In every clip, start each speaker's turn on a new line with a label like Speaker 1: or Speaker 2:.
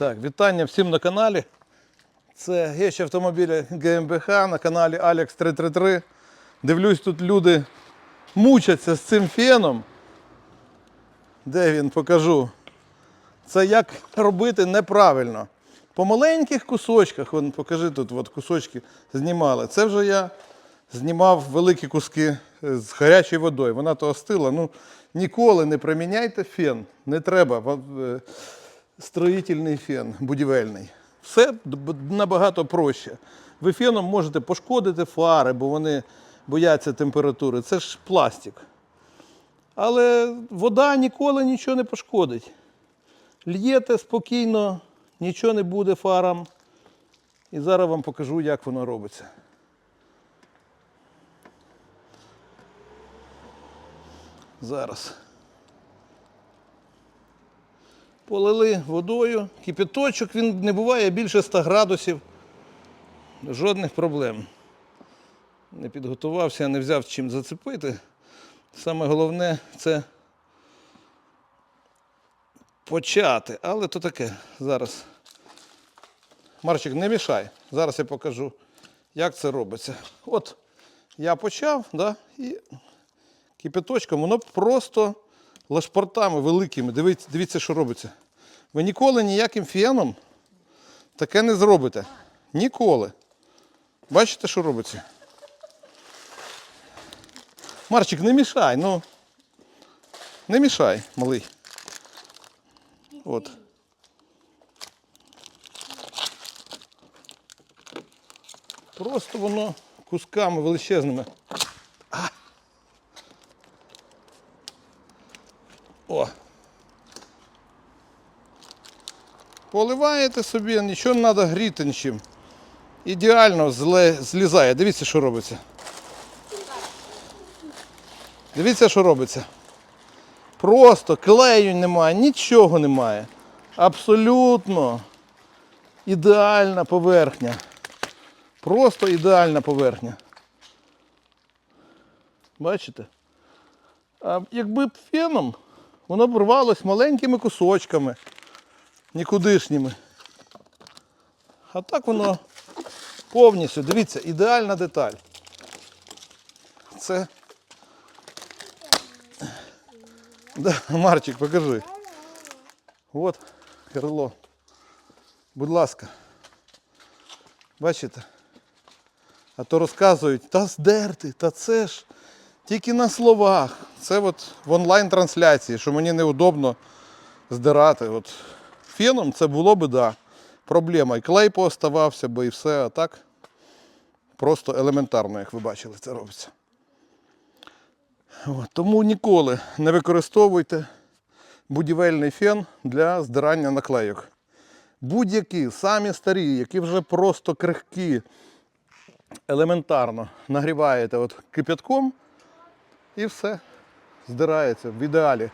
Speaker 1: Так, вітання всім на каналі. Це гещ автомобіля ГМБХ на каналі Alex 333. Дивлюсь, тут люди мучаться з цим феном. Де він покажу? Це як робити неправильно. По маленьких кусочках, вон, покажи тут от кусочки знімали. Це вже я знімав великі куски е, з гарячою водою. Вона то остила. Ну, ніколи не приміняйте фен. Не треба. Строїтельний фен, будівельний. Все набагато проще. Ви феном можете пошкодити фари, бо вони бояться температури. Це ж пластик. Але вода ніколи нічого не пошкодить. Л'єте спокійно, нічого не буде фарам. І зараз вам покажу, як воно робиться. Зараз. Полили водою, кипяточок, він не буває більше 100 градусів. Жодних проблем. Не підготувався, не взяв чим зацепити. Саме головне це почати. Але то таке. Зараз. Марчик, не мішай. Зараз я покажу, як це робиться. От я почав, да, і кипяточком, воно просто лашпортами великими. Дивіться, дивіться, що робиться. Ви ніколи ніяким феном таке не зробите. Ніколи. Бачите, що робиться? Марчик, не мішай, ну. Не мішай, малий. От. Просто воно кусками величезними. О. Поливаєте собі, нічого не треба гріти нічим. Ідеально злізає. Дивіться, що робиться. Дивіться, що робиться. Просто клею немає, нічого немає. Абсолютно ідеальна поверхня. Просто ідеальна поверхня. Бачите? А якби б феном, воно б рвалось маленькими кусочками, нікудишніми. А так воно повністю, дивіться, ідеальна деталь. Це. Да, Марчик, покажи. От крило. Будь ласка. Бачите? А то розказують, та здерти, та це ж тільки на словах. Це от в онлайн-трансляції, що мені неудобно здирати. От феном це було би, да, проблема. І клей пооставався би, і все, а так просто елементарно, як ви бачили, це робиться. От, тому ніколи не використовуйте будівельний фен для здирання наклейок. Будь-які, самі старі, які вже просто крихкі, елементарно нагріваєте от кипятком і все здирається в ідеалі.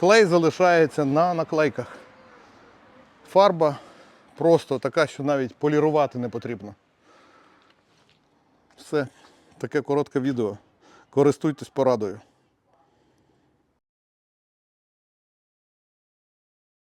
Speaker 1: Клей залишається на наклейках. Фарба просто така, що навіть полірувати не потрібно. Все, таке коротке відео. Користуйтесь порадою.